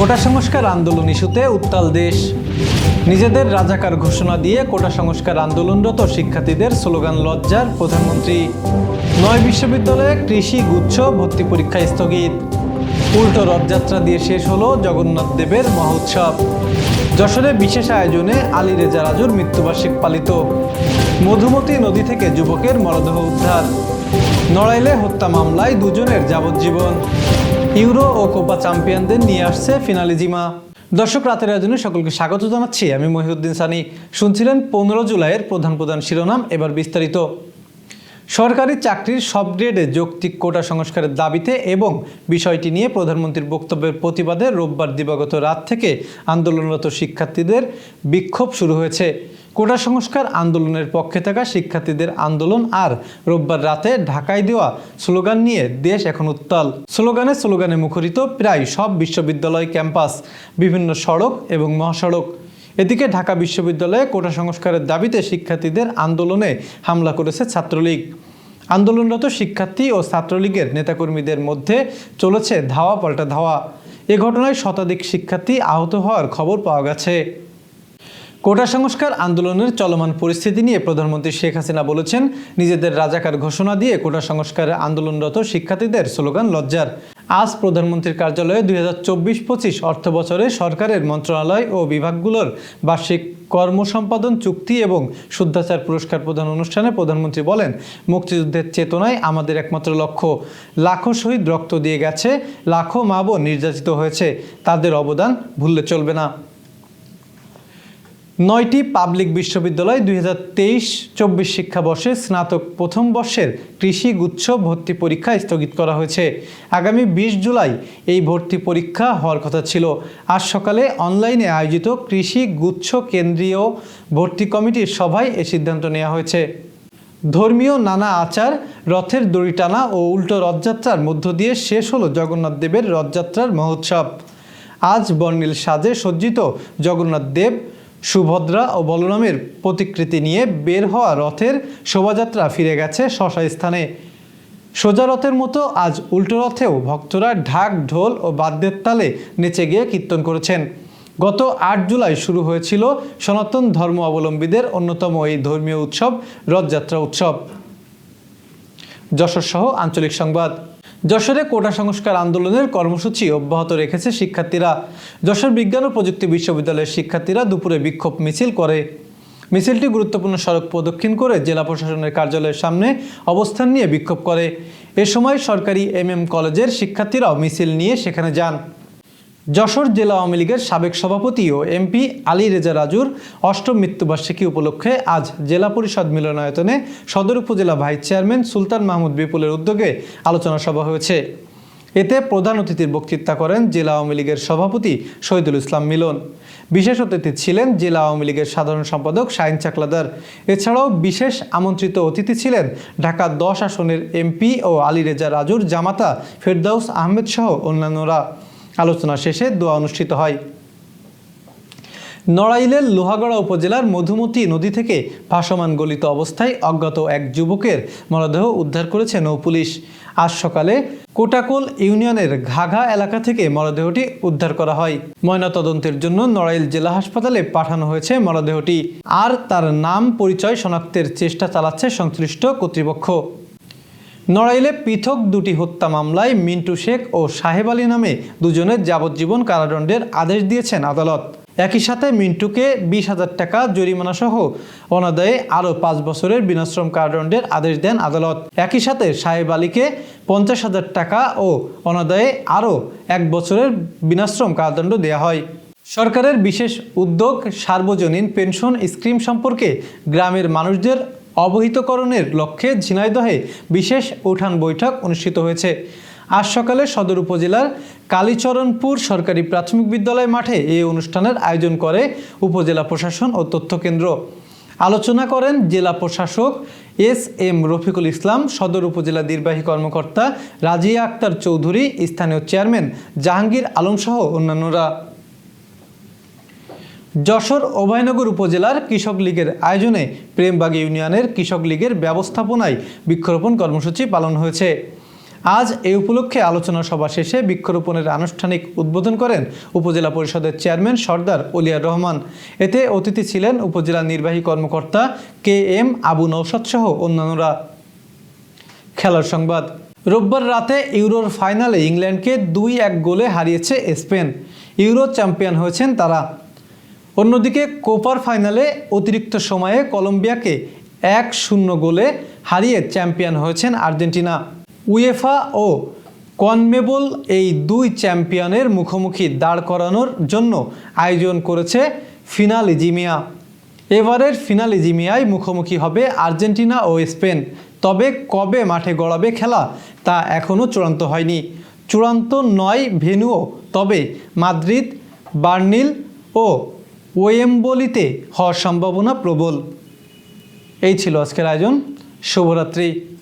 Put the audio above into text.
কোটা সংস্কার আন্দোলন ইস্যুতে উত্তাল দেশ। নিজেদের রাজাকার ঘোষণা দিয়ে কোটা সংস্কার আন্দোলনরত শিক্ষার্থীদের স্লোগান লজ্জার প্রধানমন্ত্রী। নয় বিশ্ববিদ্যালয়ে কৃষি গুচ্ছ ভর্তি পরীক্ষা স্থগিত। উল্টো রথযাত্রা দিয়ে শেষ হলো জগন্নাথ দেবের মহোৎসব। যশোরে বিশেষ আয়োজনে আলী রেজা রাজুর মৃত্যুবার্ষিক পালিত। মধুমতি নদী থেকে যুবকের মরদেহ উদ্ধার। নড়াইলে হত্যা মামলায় দুজনের যাবজ্জীবন। ইউরো ও কোপা চ্যাম্পিয়নদের নিয়ে আসছে ফিনালি জিমা। দর্শক, রাতের আয়োজনে সকলকে স্বাগত জানাচ্ছি। আমি মহিউদ্দিন সানি। শুনছিলেন পনেরো জুলাইয়ের প্রধান প্রধান শিরোনাম, এবার বিস্তারিত। সরকারি চাকরির সব গ্রেডে যৌক্তিক কোটা সংস্কারের দাবিতে এবং বিষয়টি নিয়ে প্রধানমন্ত্রীর বক্তব্যের প্রতিবাদে রোববার দিবাগত রাত থেকে আন্দোলনরত শিক্ষার্থীদের বিক্ষোভ শুরু হয়েছে। কোটা সংস্কার আন্দোলনের পক্ষে থাকা শিক্ষার্থীদের আন্দোলন আর রোববার রাতে ঢাকায় দেওয়া স্লোগান নিয়ে দেশ এখন উত্তাল। স্লোগানে স্লোগানে মুখরিত প্রায় সব বিশ্ববিদ্যালয় ক্যাম্পাস, বিভিন্ন সড়ক এবং মহাসড়ক। এদিকে ঢাকা বিশ্ববিদ্যালয়ে কোটা সংস্কারের দাবিতে শিক্ষার্থীদের আন্দোলনে হামলা করেছে ছাত্রলীগ। আন্দোলনরত শিক্ষার্থী ও ছাত্রলীগের নেতাকর্মীদের মধ্যে চলেছে ধাওয়া পাল্টা ধাওয়া। এ ঘটনায় শতাধিক শিক্ষার্থী আহত হওয়ার খবর পাওয়া গেছে। কোটা সংস্কার আন্দোলনের চলমান পরিস্থিতি নিয়ে প্রধানমন্ত্রী শেখ হাসিনা বলেছেন, নিজেদের রাজাকার ঘোষণা দিয়ে কোটা সংস্কারে আন্দোলনরত শিক্ষার্থীদের স্লোগান লজ্জার। আজ প্রধানমন্ত্রীর কার্যালয়ে দুই হাজার চব্বিশ পঁচিশ অর্থ বছরে সরকারের মন্ত্রণালয় ও বিভাগগুলোর বার্ষিক কর্মসম্পাদন চুক্তি এবং শুদ্ধাচার পুরস্কার প্রদান অনুষ্ঠানে প্রধানমন্ত্রী বলেন, মুক্তিযুদ্ধের চেতনায় আমাদের একমাত্র লক্ষ্য। লাখো শহীদ রক্ত দিয়ে গেছে, লাখো মা বোন নির্যাতিত হয়েছে, তাদের অবদান ভুললে চলবে না। নয়টি পাবলিক বিশ্ববিদ্যালয় দুই হাজার তেইশ চব্বিশ শিক্ষাবর্ষে স্নাতক প্রথম বর্ষের কৃষি গুচ্ছ ভর্তি পরীক্ষা স্থগিত করা হয়েছে। আগামী বিশ জুলাই এই ভর্তি পরীক্ষা হওয়ার কথা ছিল। আজ সকালে অনলাইনে আয়োজিত কৃষি গুচ্ছ কেন্দ্রীয় ভর্তি কমিটির সভায় এ সিদ্ধান্ত নেওয়া হয়েছে। ধর্মীয় নানা আচার, রথের দড়ি টানা ও উল্টো রথযাত্রার মধ্য দিয়ে শেষ হলো জগন্নাথ দেবের রথযাত্রার মহোৎসব। আজ বর্ণিল সাজে সজ্জিত জগন্নাথ দেব সুভদ্রা ও বলরামের প্রতিকৃতি নিয়ে বের হওয়া রথের শোভাযাত্রা ফিরে গেছে শশা স্থানে। সোজা রথের মতো আজ উল্টো রথেও ভক্তরা ঢাক, ঢোল ও বাদ্যের তালে নেচে গিয়ে কীর্তন করেছেন। গত আট জুলাই শুরু হয়েছিল সনাতন ধর্ম অবলম্বীদের অন্যতম এই ধর্মীয় উৎসব রথযাত্রা উৎসব। যশোর সহ আঞ্চলিক সংবাদ। যশোরে কোটা সংস্কার আন্দোলনের কর্মসূচি অব্যাহত রেখেছে শিক্ষার্থীরা। যশোর বিজ্ঞান ও প্রযুক্তি বিশ্ববিদ্যালয়ের শিক্ষার্থীরা দুপুরে বিক্ষোভ মিছিল করে। মিছিলটি গুরুত্বপূর্ণ সড়ক প্রদক্ষিণ করে জেলা প্রশাসনের কার্যালয়ের সামনে অবস্থান নিয়ে বিক্ষোভ করে। এ সময় সরকারি এম এম কলেজের শিক্ষার্থীরাও মিছিল নিয়ে সেখানে যান। যশোর জেলা আওয়ামী লীগের সাবেক সভাপতি ও এমপি আলী রেজা রাজুর অষ্টম মৃত্যুবার্ষিকী উপলক্ষে আজ জেলা পরিষদ মিলনায়তনে সদর উপজেলা ভাইস চেয়ারম্যান সুলতান মাহমুদ বিপুলের উদ্যোগে আলোচনা সভা হয়েছে। এতে প্রধান অতিথির বক্তৃতা করেন জেলা আওয়ামী লীগের সভাপতি শহীদুল ইসলাম মিলন। বিশেষ অতিথি ছিলেন জেলা আওয়ামী লীগের সাধারণ সম্পাদক শাহিন চাকলাদার। এছাড়াও বিশেষ আমন্ত্রিত অতিথি ছিলেন ঢাকা দশ আসনের এমপি ও আলী রেজা রাজুর জামাতা ফেরদাউস আহমেদ সহ অন্যান্যরা। আলোচনা শেষে দোয়া অনুষ্ঠিত হয়। নড়াইলের লোহাগড়া উপজেলার মধুমতি নদী থেকে ভাসমান গলিত অবস্থায় অজ্ঞাত এক যুবকের মরদেহ উদ্ধার করেছে নৌপুলিশ আজ সকালে কোটাকোল ইউনিয়নের ঘাঘা এলাকা থেকে মরদেহটি উদ্ধার করা হয়। ময়নাতদন্তের জন্য নড়াইল জেলা হাসপাতালে পাঠানো হয়েছে মরদেহটি। আর তার নাম পরিচয় শনাক্তের চেষ্টা চালাচ্ছে সংশ্লিষ্ট কর্তৃপক্ষ। নড়াইলে পৃথক দুটি হত্যা মামলায় মিন্টু শেখ ও সাহেব আলী নামে দুজনের যাবজ্জীবন কারাদণ্ডের আদেশ দিয়েছেন আদালত। একই সাথে মিন্টুকে বিশ হাজার টাকা জরিমানা সহ অনাদায়ে আরও পাঁচ বছরের বিনাশ্রম কারাদণ্ডের আদেশ দেন আদালত। একই সাথে সাহেব আলীকে পঞ্চাশ হাজার টাকা ও অনাদায়ে আরও এক বছরের বিনাশ্রম কারাদণ্ড দেওয়া হয়। সরকারের বিশেষ উদ্যোগ সার্বজনীন পেনশন স্কিম সম্পর্কে গ্রামের মানুষদের অবহিতকরণের লক্ষ্যে ঝিনাইদহে বিশেষ উঠান বৈঠক অনুষ্ঠিত হয়েছে। আজ সকালে সদর উপজেলার কালীচরণপুর সরকারি প্রাথমিক বিদ্যালয় মাঠে এই অনুষ্ঠানের আয়োজন করে উপজেলা প্রশাসন ও তথ্য কেন্দ্র। আলোচনা করেন জেলা প্রশাসক এস এম রফিকুল ইসলাম, সদর উপজেলা নির্বাহী কর্মকর্তা রাজিয়া আক্তার চৌধুরী, স্থানীয় চেয়ারম্যান জাহাঙ্গীর আলম সহ অন্যান্যরা। যশোর অভয়নগর উপজেলার কৃষক লীগের আয়োজনে প্রেমবাগ ইউনিয়নের কৃষক লীগের ব্যবস্থাপনায় বৃক্ষরোপণ কর্মসূচি পালন হয়েছে। আজ এই উপলক্ষে আলোচনা সভা শেষে বৃক্ষরোপণের আনুষ্ঠানিক উদ্বোধন করেন উপজেলা পরিষদের চেয়ারম্যান সর্দার অলিয়ার রহমান। এতে অতিথি ছিলেন উপজেলা নির্বাহী কর্মকর্তা কে এম আবু নৌসাদ সহ অন্যান্যরা। খেলার সংবাদ। রোববার রাতে ইউরোর ফাইনালে ইংল্যান্ডকে দুই এক গোলে হারিয়েছে স্পেন। ইউরো চ্যাম্পিয়ন হয়েছেন তারা। অন্যদিকে কোপার ফাইনালে অতিরিক্ত সময়ে কলম্বিয়াকে এক শূন্য গোলে হারিয়ে চ্যাম্পিয়ন হয়েছেন আর্জেন্টিনা। উয়েফা ও কনমেবল এই দুই চ্যাম্পিয়নের মুখোমুখি দাঁড় করানোর জন্য আয়োজন করেছে ফিনালিজিমিয়া। এবারের ফিনালিজিমিয়ায় মুখোমুখি হবে আর্জেন্টিনা ও স্পেন। তবে কবে মাঠে গড়াবে খেলা তা এখনও চূড়ান্ত হয়নি। চূড়ান্ত নয় ভেনুও তবে মাদ্রিদ, বার্নিল ও ওয়েম্বলিতে হওয়ার সম্ভাবনা প্রবল। এই ছিল আজকের আয়োজন। শুভরাত্রি।